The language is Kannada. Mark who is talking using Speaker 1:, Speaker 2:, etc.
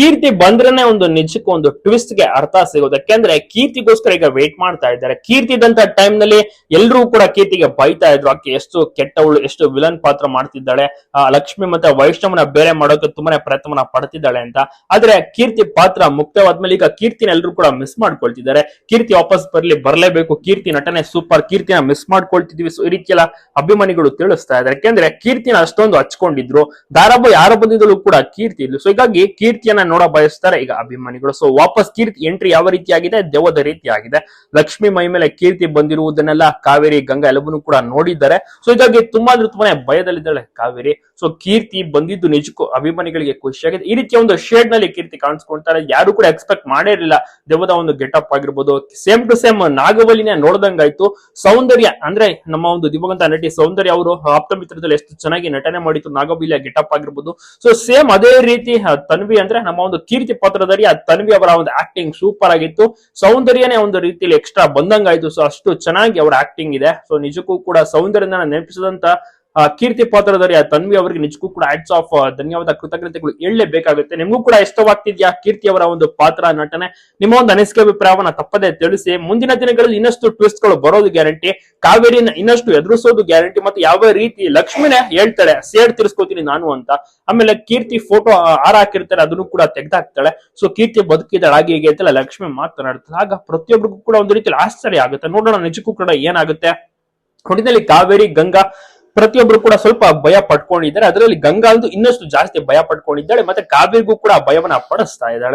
Speaker 1: ಕೀರ್ತಿ ಬಂದ್ರೇನೆ ಒಂದು ನಿಜಕ್ಕೂ ಒಂದು ಟ್ವಿಸ್ಟ್ಗೆ ಅರ್ಥ ಸಿಗೋದು ಯಾಕೆಂದ್ರೆ ಕೀರ್ತಿಗೋಸ್ಕರ ಈಗ ವೇಟ್ ಮಾಡ್ತಾ ಇದ್ದಾರೆ. ಕೀರ್ತಿ ಇದ್ದಂತ ಟೈಮ್ನಲ್ಲಿ ಎಲ್ಲರೂ ಕೂಡ ಕೀರ್ತಿಗೆ ಬೈತಾ ಇದ್ರು. ಆಕೆ ಎಷ್ಟು ಕೆಟ್ಟವಳು, ಎಷ್ಟು ವಿಲನ್ ಪಾತ್ರ ಮಾಡ್ತಿದ್ದಾಳೆ. ಲಕ್ಷ್ಮಿ ಮತ್ತೆ ವೈಷ್ಣವನ ಬೇರೆ ಮಾಡೋಕೆ ತುಂಬಾನೇ ಪ್ರಯತ್ನ ಪಡ್ತಿದ್ದಾಳೆ ಅಂತ. ಆದ್ರೆ ಕೀರ್ತಿ ಪಾತ್ರ ಮುಕ್ತವಾದ್ಮೇಲೆ ಈಗ ಕೀರ್ತಿನ ಎಲ್ಲರೂ ಕೂಡ ಮಿಸ್ ಮಾಡ್ಕೊಳ್ತಿದ್ದಾರೆ. ಕೀರ್ತಿ ವಾಪಸ್ ಬರ್ಲಿ, ಬರ್ಲೇಬೇಕು. ಕೀರ್ತಿ ನಟನೆ ಸೂಪರ್ ಕೀರ್ತಿನ ಮಿಸ್ ಮಾಡ್ಕೊಳ್ತಿದ್ವಿ ಸೊ ಈ ರೀತಿಯೆಲ್ಲ ಅಭಿಮಾನಿಗಳು ತಿಳಿಸ್ತಾ ಇದ್ದಾರೆ. ಯಾಕೆಂದ್ರೆ ಕೀರ್ತಿನ ಅಷ್ಟೊಂದು ಹಚ್ಕೊಂಡಿದ್ರು. ದಾರಾಬು ಯಾರ ಬಂದಿದ್ರು ಕೂಡ ಕೀರ್ತಿ ಇದ್ಲು. ಸೊ ಹೀಗಾಗಿ ಕೀರ್ತಿಯನ್ನ ನೋಡ ಬಯಸ್ತಾರೆ. ಈಗ ಅಭಿಮಾನಿಗಳು. ಸೊ ವಾಪಸ್ ಕೀರ್ತಿ ಎಂಟ್ರಿ ಯಾವ ರೀತಿಯಾಗಿದೆ? ದೆವ್ವದ ರೀತಿಯಾಗಿದೆ. ಲಕ್ಷ್ಮಿ ಮೈ ಮೇಲೆ ಕೀರ್ತಿ ಬಂದಿರುವುದನ್ನೆಲ್ಲ ಕಾವೇರಿ, ಗಂಗಾ ಎಲ್ಲವನ್ನೂ ಕೂಡ ನೋಡಿದ್ದಾರೆ. ಸೊ ಹೀಗಾಗಿ ತುಂಬಾ ಅಂದ್ರೆ ತುಂಬಾನೇ ಭಯದಲ್ಲಿದ್ದಾಳೆ ಕಾವೇರಿ. ಸೊ ಕೀರ್ತಿ ಬಂದಿದ್ದು ನಿಜಕ್ಕೂ ಅಭಿಮಾನಿಗಳಿಗೆ ಖುಷಿಯಾಗಿದೆ. ಈ ರೀತಿಯ ಒಂದು ಶೇಡ್ನಲ್ಲಿ ಕೀರ್ತಿ ಕಾಣಿಸ್ಕೊಳ್ತಾರೆ ಯಾರು ಕೂಡ ಎಕ್ಸ್ಪೆಕ್ಟ್ ಮಾಡೇ ಇರಲಿಲ್ಲ. ದೆವ್ವದ ಒಂದು ಗೆಟಪ್ ಆಗಿರ್ಬೋದು. ಸೇಮ್ ಟು ಸೇಮ್ ನಾಗವಲಿನೇ ನೋಡ್ದಂಗಾಯ್ತು ಸೌಂದರ್ಯ ಅಂದ್ರೆ ನಮ್ಮ ಒಂದು ದಿವಂಗತ ನಟಿ ಸೌಂದರ್ಯ ಅವರು ಆಪ್ತ ಮಿತ್ರದಲ್ಲಿ ಎಷ್ಟು ಚೆನ್ನಾಗಿ ನಟನೆ ಮಾಡಿತ್ತು ನಾಗವಲ್ಲಿಯ ಗೆಟಪ್ ಆಗಿರ್ಬೋದು. ಸೊ ಸೇಮ್ ಅದೇ ರೀತಿ ತನ್ವಿ ಅಂದ್ರೆ ನಮ್ಮ ಒಂದು ಕೀರ್ತಿ ಪತ್ರದಲ್ಲಿ ಆ ತನ್ವಿ ಅವರ ಒಂದು ಆಕ್ಟಿಂಗ್ ಸೂಪರ್ ಆಗಿತ್ತು. ಸೌಂದರ್ಯನೇ ಒಂದು ರೀತಿಯಲ್ಲಿ ಎಕ್ಸ್ಟ್ರಾ ಬಂದಂಗಾಯ್ತು. ಸೊ ಅಷ್ಟು ಚೆನ್ನಾಗಿ ಅವರ ಆಕ್ಟಿಂಗ್ ಇದೆ. ಸೊ ನಿಜಕ್ಕೂ ಕೂಡ ಸೌಂದರ್ಯನ ನೆನಪಿಸಿದಂತ ಕೀರ್ತಿ ಪಾತ್ರಧಾರಿ ಆ ತನ್ವಿ ಅವರಿಗೆ ನಿಜಕ್ಕೂ ಕೂಡ ಆಟ್ಸ್ ಆಫ್ ಧನ್ಯವಾದ ಕೃತಜ್ಞತೆಗಳು ಹೇಳಲೇಬೇಕಾಗುತ್ತೆ. ನಿಮಗೂ ಕೂಡ ಇಷ್ಟವಾಗ್ತಿದ್ಯಾ ಕೀರ್ತಿ ಅವರ ಒಂದು ಪಾತ್ರ, ನಟನೆ? ನಿಮ್ಮ ಒಂದು ಅನಿಸಿಕೆ ಅಭಿಪ್ರಾಯವನ್ನ ತಪ್ಪದೆ ತಿಳಿಸಿ. ಮುಂದಿನ ದಿನಗಳಲ್ಲಿ ಇನ್ನಷ್ಟು ಟ್ವಿಸ್ಟ್ಗಳು ಬರೋದು ಗ್ಯಾರಂಟಿ ಕಾವೇರಿನ ಇನ್ನಷ್ಟು ಎದುರಿಸೋದು ಗ್ಯಾರಂಟಿ ಮತ್ತೆ ಯಾವ ರೀತಿ ಲಕ್ಷ್ಮಿನೇ ಹೇಳ್ತಾಳೆ, ಸೇಡ್ ತಿರ್ಸ್ಕೋತೀನಿ ನಾನು ಅಂತ. ಆಮೇಲೆ ಕೀರ್ತಿ ಫೋಟೋ ಹಾರ ಹಾಕಿರ್ತಾರೆ, ಅದನ್ನು ಕೂಡ ತೆಗೆದಾಕ್ತಾಳೆ. ಸೊ ಕೀರ್ತಿ ಬದುಕಿದ್ದಾಳೆ, ಹಾಗೆ ಹೀಗೆ ಅಂತಲ್ಲ ಲಕ್ಷ್ಮಿ ಮಾತನಾಡ್ತಾಳೆ. ಆಗ ಪ್ರತಿಯೊಬ್ಬರಿಗೂ ಕೂಡ ಒಂದು ರೀತಿಯಲ್ಲಿ ಆಶ್ಚರ್ಯ ಆಗುತ್ತೆ. ನೋಡೋಣ ನಿಜಕ್ಕೂ ಕೂಡ ಏನಾಗುತ್ತೆ? ಒಟ್ಟಿನಲ್ಲಿ ಕಾವೇರಿ, ಗಂಗಾ ಪ್ರತಿಯೊಬ್ರು ಕೂಡ ಸ್ವಲ್ಪ ಭಯ ಪಡ್ಕೊಂಡಿದ್ದಾರೆ. ಅದರಲ್ಲಿ ಗಂಗಾಲ್ದು ಇನ್ನಷ್ಟು ಜಾಸ್ತಿ ಭಯ ಪಡ್ಕೊಂಡಿದ್ದಾಳೆ, ಮತ್ತೆ ಕಾವೇರಿಗೂ ಕೂಡ ಭಯವನ್ನ ಪಡಿಸ್ತಾ ಇದ್ದಾಳೆ.